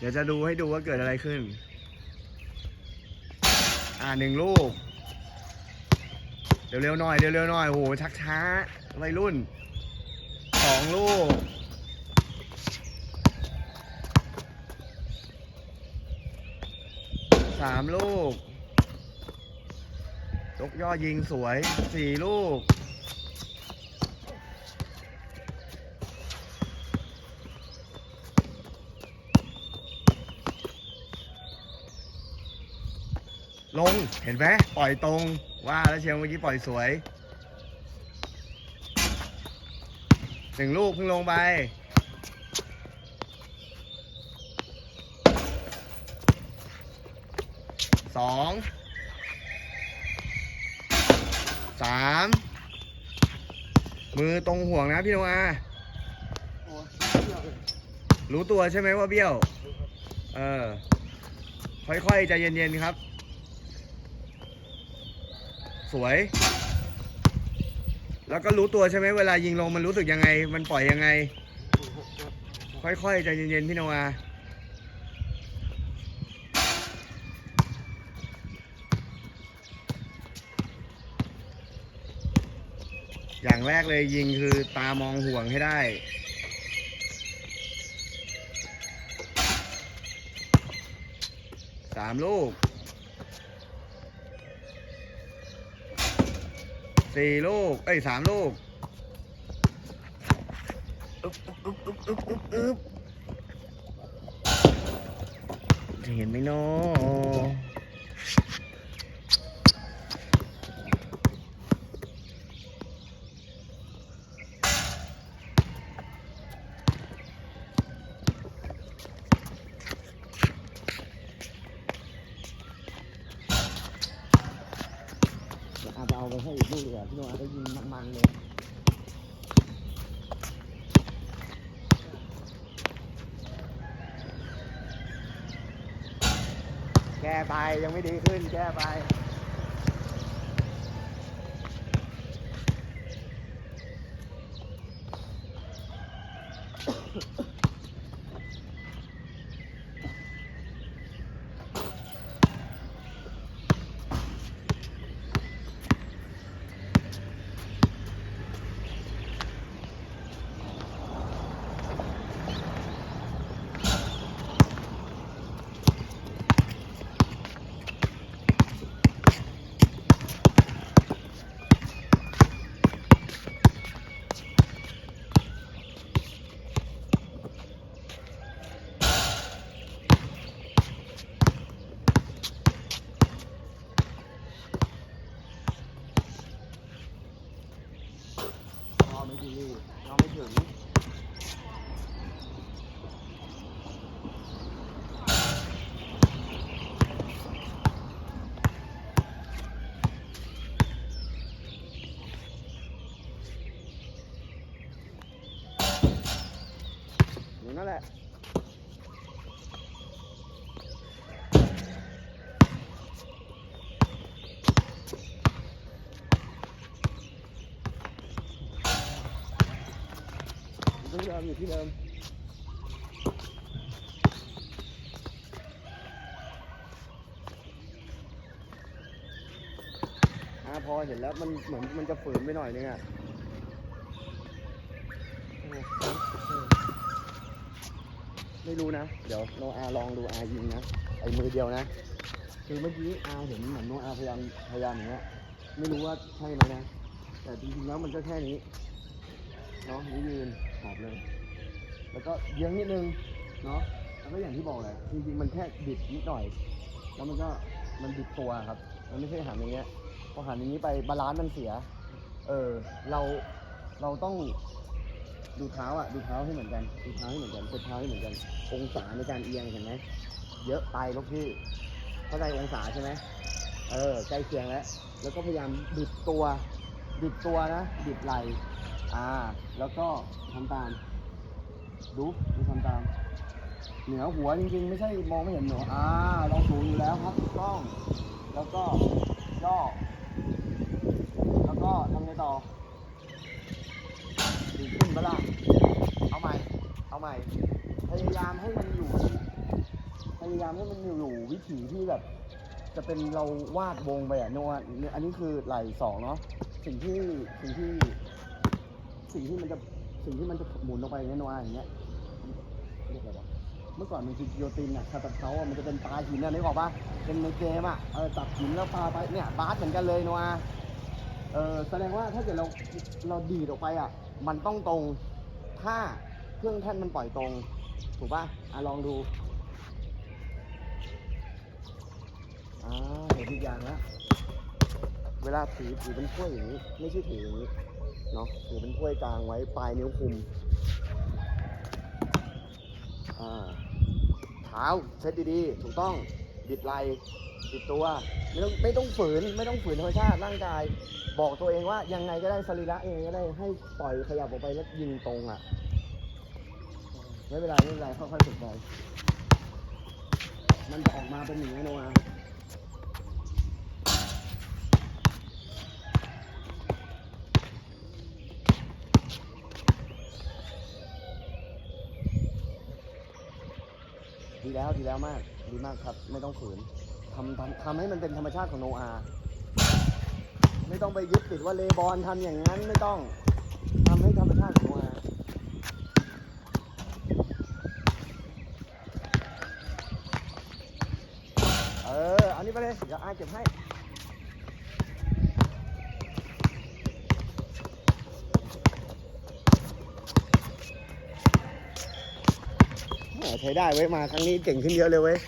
เดี๋ยวจะดูให้ดูว่าเกิดอะไรขึ้น อ่าหนึ่งลูก เร็วๆหน่อยเร็วๆหน่อยโอ้โหชักช้าวัยรุ่นสองลูกสามลูกยกย่อยิงสวยสี่ลูก ลงเห็นไหมปล่อยตรงว่าแล้วเชียวเมื่อกี้ปล่อยสวยหนึ่งลูกเพิ่งลงไปสองสามมือตรงห่วงนะพี่โนอารู้ตัวใช่ไหมว่าเบี้ยว เออ ค่อยๆใจเย็นๆครับ สวย แล้วก็รู้ตัวใช่ไหมเวลายิงลงมันรู้สึกยังไง มันปล่อยยังไง ค่อยๆใจเย็นๆพี่นอาอย่างแรกเลยยิงคือตามองห่วงให้ได้ สามลูก สี่ลูก เอ้ยสามลูกอึ๊บอึ๊บอึ๊บอึ๊บอึ๊บอึ๊บจะเห็นไหมเนาะเดี๋ยวอาจจะเอาไปให้อีกลูกเล ยิงมันๆเลยแก้ไปยังไม่ดีขึ้นแก้ไป พอไม่ดีเราไม่ถึง อย่นั้นแหละที่เดิมอยู่ที่เดิมอาพอเห็นแล้วมันเหมือนมันจะฝืนไปหน่อยนึงอะ ไม่รู้นะ เดี๋ยวโนอาลองดูอายิงนะไอ้มือเดียวนะ คือเมื่อกี้อาเห็นเหมือนโนอาพยายามพยายามอย่างเงี้ยไม่รู้ว่าใช่ไหมนะ แต่จริงๆแล้วมันก็แค่นี้เนาะนิ้ยืนขอบเลย แล้วก็เยื้องนิดนึงเนาะแล้วก็อย่างที่บอกแหละจริงๆมันแค่บิดนิดหน่อย แล้วมันก็มันบิดตัวครับ มันไม่ใช่หันอย่างเงี้ยพอหันอย่างนี้ไปบาลานซ์มันเสีย เออเราเราต้อง ดูเท้าอะดูเท้าให้เหมือนกันดูเท้าให้เหมือนกันเซตเท้าให้เหมือนกัน องศาในการเอียงเห็นไหมเยอะไปลูกพี่เข้าใจองศาใช่ไหมเออใกล้เคียงแล้ว แล้วก็พยายามบิดตัวบิดตัวนะบิดไหลอ่า แล้วก็ทำตาม ดูดูทำตาม เหนือหัวจริงๆ ไม่ใช่มองไม่เห็นหัวอ่าเราสูงอยู่แล้วครับกต้อง แล้วก็ย่อแล้วก็ทำไงต่อดีขึ้นปะล่ะเอา ใหม่ พยายามให้มันอยู่ พยายามให้มันอยู่อยู่วิถีที่แบบ จะเป็นเราวาดวงไปอะโนอาอันนี้คือไหล่สองเนาะ สิ่งที่สิ่งที่ สิ่งที่มันจะสิ่งที่มันจะหมุนลงไปเงี้ยโนอาอย่างเงี้ยเรียกอะไรวะเมื่อก่อนมันคือกิโยตินอะคาตาเขาอะมันจะเป็นปลาหินอะนึกออกปะเป็นในเกมอะเออตัดหินแล้วปลาไปเนี่ยบาสเหมือนกันเลยโนอาเออแสดงว่าถ้าเกิดเราเราดีดออกไปอะ มันต้องตรงถ้า เครื่องแท่นมันปล่อยตรง ถูกป่ะอะลองดูอ่าเห็นทุกอย่างแล้วเวลาถือถือเป็นถ้วยอย่างนี้ ไม่ใช่ถืออย่างนี้เนาะถือเป็นถ้วยกลางไว้ปลายนิ้วคุมอ่าเท้าเซตดีๆ ถูกต้องบิดไหลบิดตัวไม่ต้องไม่ต้องฝืนไม่ต้องฝืนธรรมชาติร่างกาย บอกตัวเองว่ายังไงก็ได้สรีระเองก็ได้ให้ปล่อยขยับออกไปแล้วยิงตรงอะ ไม่เป็นไรไม่เป็นไรค่อยๆฝึกไปมันจะออกมาเป็นอย่างนี้โนอาดีแล้วดีแล้วมากดีมากครับ ไม่ต้องฝืนทำทำทำให้มันเป็นธรรมชาติของโนอา ไม่ต้องไปยึดติดว่าเลบอนทำอย่างนั้นไม่ต้องทำให้ธรรมชาติของโนอา เออ อันนี้ไป เลย เดี๋ยวอาเก็บให้ ใช้ได้เว้ยมาครั้งนี้เก่งขึ้นเยอะเลยเว้ย